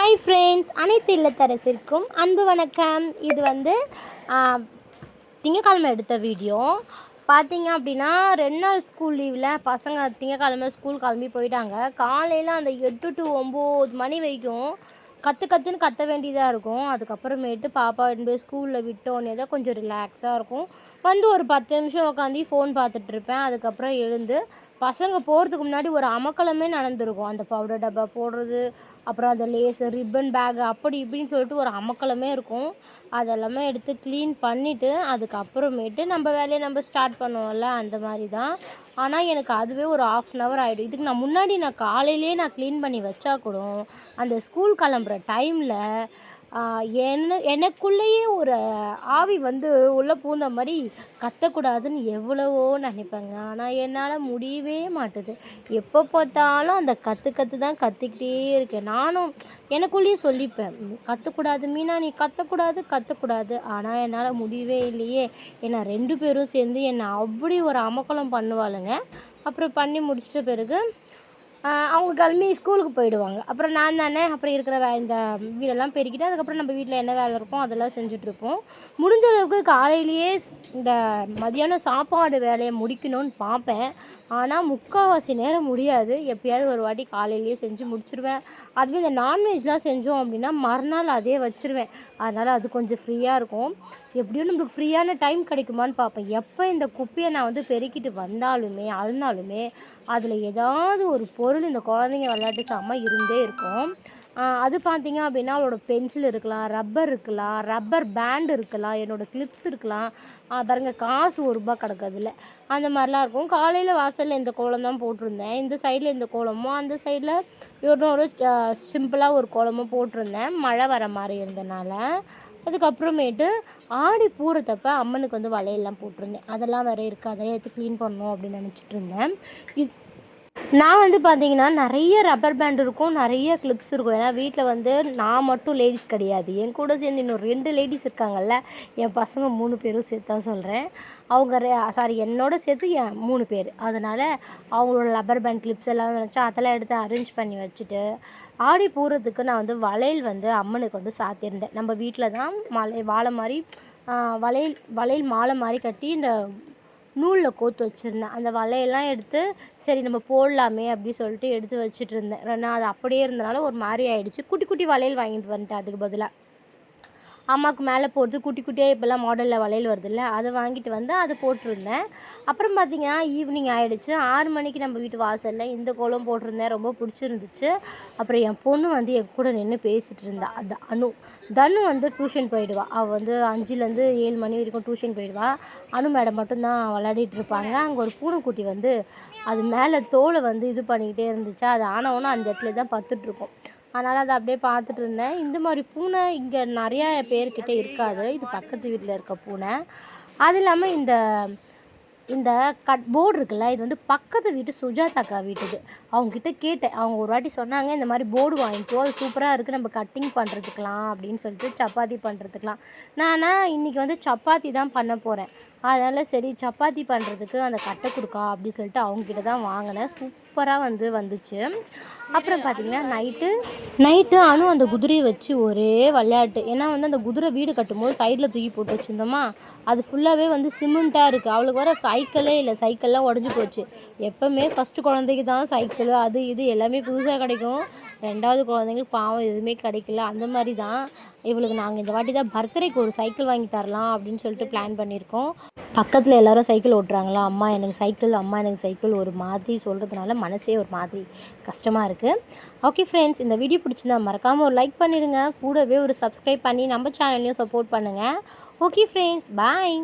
Hi friends அனைத்து இல்லத்தரசிற்கும் அன்பு வணக்கம். இது வந்து திங்கக்கிழமை எடுத்த வீடியோ. பார்த்தீங்க அப்படின்னா ரெண்டு நாள் ஸ்கூல் லீவில் பசங்க திங்கக்கிழமை ஸ்கூல் கிளம்பி போயிட்டாங்க. காலையில் அந்த எட்டு டு ஒம்பது மணி வரைக்கும் கற்று கற்றுன்னு கத்த வேண்டியதாக இருக்கும். அதுக்கப்புறமேட்டு பாப்பா எடுத்து போய் ஸ்கூலில் விட்டோன்னே தான் கொஞ்சம் ரிலாக்ஸாக இருக்கும். வந்து ஒரு பத்து நிமிஷம் உட்காந்து ஃபோன் பார்த்துட்டு இருப்பேன். அதுக்கப்புறம் எழுந்து பசங்க போகிறதுக்கு முன்னாடி ஒரு அமக்கலமே நடந்திருக்கும். அந்த பவுடர் டப்பா போடுறது அப்புறம் அந்த லேஸு ரிப்பன் பேகு அப்படி இப்படின்னு சொல்லிட்டு ஒரு அமக்கலமே இருக்கும். அதெல்லாமே எடுத்து க்ளீன் பண்ணிவிட்டு அதுக்கப்புறமேட்டு நம்ம வேலையை நம்ம ஸ்டார்ட் பண்ணுவோம்ல அந்த மாதிரி தான். ஆனால் எனக்கு அதுவே ஒரு ஆஃப் அன் ஹவர் ஆகிடும் இதுக்கு நான் முன்னாடி நான் காலையிலேயே நான் க்ளீன் பண்ணி வச்சா கூட அந்த ஸ்கூல் கிளம்புற டைமில் என்ன எனக்குள்ளேயே ஒரு ஆவி வந்து உள்ளே பூந்த மாதிரி கத்தக்கூடாதுன்னு எவ்வளவோ நினைப்பேங்க. ஆனால் என்னால் முடியவே மாட்டுது. எப்போ பார்த்தாலும் அந்த கற்று கற்று தான் கற்றுக்கிட்டே இருக்கேன். நானும் எனக்குள்ளேயே சொல்லிப்பேன். கற்றுக்கூடாது மீனா நீ கத்தக்கூடாது கத்தக்கூடாது. ஆனால் என்னால் முடியவே இல்லையே. ஏன்னா ரெண்டு பேரும் சேர்ந்து என்னை அப்படி ஒரு அமக்கலம் பண்ணுவாளுங்க. அப்புறம் பண்ணி முடிச்சிட்ட பிறகு அவங்க கிளம்பி ஸ்கூலுக்கு போயிடுவாங்க. அப்புறம் நான் தானே அப்புறம் இருக்கிற இந்த வீடெல்லாம் பெருக்கிட்டு அதுக்கப்புறம் நம்ம வீட்டில் என்ன வேலை இருக்கோ அதெல்லாம் செஞ்சுட்ருப்போம். முடிஞ்ச அளவுக்கு காலையிலேயே இந்த மதியானம் சாப்பாடு வேலையை முடிக்கணும்னு பார்ப்பேன். ஆனால் முக்கால்வாசி நேரம் முடியாது. எப்பயாவது ஒரு வாட்டி காலையிலேயே செஞ்சு முடிச்சிருவேன். அதுவே இந்த நான்வெஜ்லாம் செஞ்சோம் அப்படின்னா மறுநாள் அதே வச்சுருவேன். அதனால் அது கொஞ்சம் ஃப்ரீயாக இருக்கும். எப்படியும் நம்மளுக்கு ஃப்ரீயான டைம் கிடைக்குமான்னு பார்ப்பேன். எப்போ இந்த குப்பையை நான் வந்து பெருக்கிட்டு வந்தாலுமே அழுனாலுமே அதில் ஏதாவது ஒரு பொருள் இந்த குழந்தைங்க விளையாட்டு சாமான் இருந்தே இருக்கும். அது பார்த்தீங்க அப்படின்னா அவளோட பென்சில் இருக்கலாம் ரப்பர் இருக்கலாம் ரப்பர் பேண்ட் இருக்கலாம் என்னோடய கிளிப்ஸ் இருக்கலாம். பாருங்கள் பாருங்க காசு ஒரு ரூபா கிடக்குதுல அந்த மாதிரிலாம் இருக்கும். காலையில் வாசலில் இந்த கோலம் தான் போட்டிருந்தேன். இந்த சைடில் இந்த கோலமும் அந்த சைடில் இன்னொரு சிம்பிளாக ஒரு கோலமும் போட்டிருந்தேன். மழை வர மாதிரி இருந்தனால. அதுக்கப்புறமேட்டு ஆடி பூரத்தப்ப அம்மனுக்கு வந்து வலையெல்லாம் போட்டிருந்தேன். அதெல்லாம் வேறு இருக்குது. அதெல்லாம் எடுத்து க்ளீன் பண்ணணும் அப்படின்னு நினச்சிட்டு இருந்தேன். இது நான் வந்து பார்த்தீங்கன்னா நிறைய ரப்பர் பேண்ட் இருக்கும் நிறைய கிளிப்ஸ் இருக்கும். ஏன்னா வீட்டில் வந்து நான் மட்டும் லேடிஸ் கிடையாது. என் கூட சேர்ந்து இன்னும் ரெண்டு லேடிஸ் இருக்காங்கல்ல என் பசங்க மூணு பேரும் சேர்த்து தான் சொல்கிறேன் அவங்க சாரி என்னோட சேர்த்து என் மூணு பேர். அதனால் அவங்களோட ரப்பர் பேண்ட் கிளிப்ஸ் எல்லாம் வச்சு அதெல்லாம் எடுத்து அரேஞ்ச் பண்ணி வச்சுட்டு ஆடி போகிறதுக்கு நான் வந்து வளையல் வந்து அம்மனுக்கு வந்து சாத்தியிருந்தேன். நம்ம வீட்டில் தான் மலை வாழை மாதிரி வளையல் வளையல் மாலை மாதிரி கட்டி இந்த நூலில் கோத்து வச்சுருந்தேன். அந்த வலையெல்லாம் எடுத்து சரி நம்ம போடலாமே அப்படி சொல்லிட்டு எடுத்து வச்சுட்டு இருந்தேன். நான் அது அப்படியே இருந்தனால ஒரு மாதிரி ஆயிடுச்சு. குட்டி குட்டி வளையல் வாங்கிட்டு வந்துட்டேன். அதுக்கு பதிலாக அம்மாவுக்கு மேலே போடுறது குட்டி குட்டியாக இப்போல்லாம் மாடலில் வளையல் வருதுல்ல அதை வாங்கிட்டு வந்து அதை போட்டிருந்தேன். அப்புறம் பார்த்தீங்கன்னா ஈவினிங் ஆகிடுச்சு ஆறு மணிக்கு நம்ம வீட்டு வாசலில் இந்த கோலம் போட்டிருந்தேன். ரொம்ப பிடிச்சிருந்துச்சு. அப்புறம் என் பொண்ணு வந்து என் கூட நின்று பேசிகிட்டு இருந்தா. அது அனு. தனு வந்து டியூஷன் போயிடுவா. அவள் வந்து அஞ்சுலேருந்து ஏழு மணி வரைக்கும் டியூஷன் போயிடுவா. அனு மேடம் மட்டும்தான் விளையாடிட்டு இருப்பாங்க. அங்கே ஒரு பூனைக்குட்டி வந்து அது மேலே தோலை வந்து இது பண்ணிக்கிட்டே இருந்துச்சு. அது ஆனவொன்னே அந்த இடத்துல தான் பத்துட்ருக்கோம் அதனால் அதை அப்படியே பார்த்துட்டு இருந்தேன். இந்த மாதிரி பூனை இங்கே நிறையா பேர்கிட்ட இருக்காது. இது பக்கத்து வீட்டில் இருக்க பூனை. அது இல்லாமல் இந்த இந்த கட் போர்டு இருக்குல்ல இது வந்து பக்கத்து வீட்டு சுஜாதாக்கா வீட்டுக்கு அவங்கக்கிட்ட கேட்டேன். அவங்க ஒரு வாட்டி சொன்னாங்க இந்த மாதிரி போர்டு வாங்கிக்கோ அது சூப்பராக இருக்குது நம்ம கட்டிங் பண்ணுறதுக்கலாம் அப்படின்னு சொல்லிட்டு சப்பாத்தி பண்ணுறதுக்கலாம் நான் இன்றைக்கி வந்து சப்பாத்தி தான் பண்ண போகிறேன் அதனால் சரி சப்பாத்தி பண்ணுறதுக்கு அந்த கட்டை கொடுக்கா அப்படின்னு சொல்லிட்டு அவங்கக்கிட்ட தான் வாங்கினேன். சூப்பராக வந்து வந்துச்சு. அப்புறம் பார்த்தீங்கன்னா நைட்டு நைட்டு அனு அந்த குதிரையை வச்சு ஒரே விளையாட்டு. ஏன்னா வந்து அந்த குதிரை வீடு கட்டும்போது சைடில் தூக்கி போட்டு வச்சுருந்தோமா அது ஃபுல்லாகவே வந்து சிமெண்ட்டாக இருக்குது அவளுக்கு வர சைக்கிளே இல்லை சைக்கிள்லாம் உடஞ்சி போச்சு. எப்போவுமே ஃபஸ்ட்டு குழந்தைக்கு தான் சைக்கிள் அது இது எல்லாமே புதுசாக கிடைக்கும். ரெண்டாவது குழந்தைங்களுக்கு பாவம் எதுவுமே கிடைக்கல. அந்த மாதிரி தான் இவளுக்கு நாங்கள் இந்த வாட்டி தான் பர்த்டேக்கு ஒரு சைக்கிள் வாங்கி தரலாம் அப்படின்னு சொல்லிட்டு பிளான் பண்ணியிருக்கோம். பக்கத்தில் எல்லாரும் சைக்கிள் ஓட்டுறாங்களா? அம்மா எனக்கு சைக்கிள் அம்மா எனக்கு சைக்கிள் ஒரு மாதிரி சொல்கிறதுனால மனசே ஒரு மாதிரி கஷ்டமாக இருக்குது ஓகே ஃப்ரெண்ட்ஸ் இந்த வீடியோ பிடிச்சிருந்தா மறக்காமல் ஒரு லைக் பண்ணிடுங்க. கூடவே ஒரு சப்ஸ்கிரைப் பண்ணி நம்ம சேனல்லையும் சப்போர்ட் பண்ணுங்கள் ஓகே ஃப்ரெண்ட்ஸ் பாய்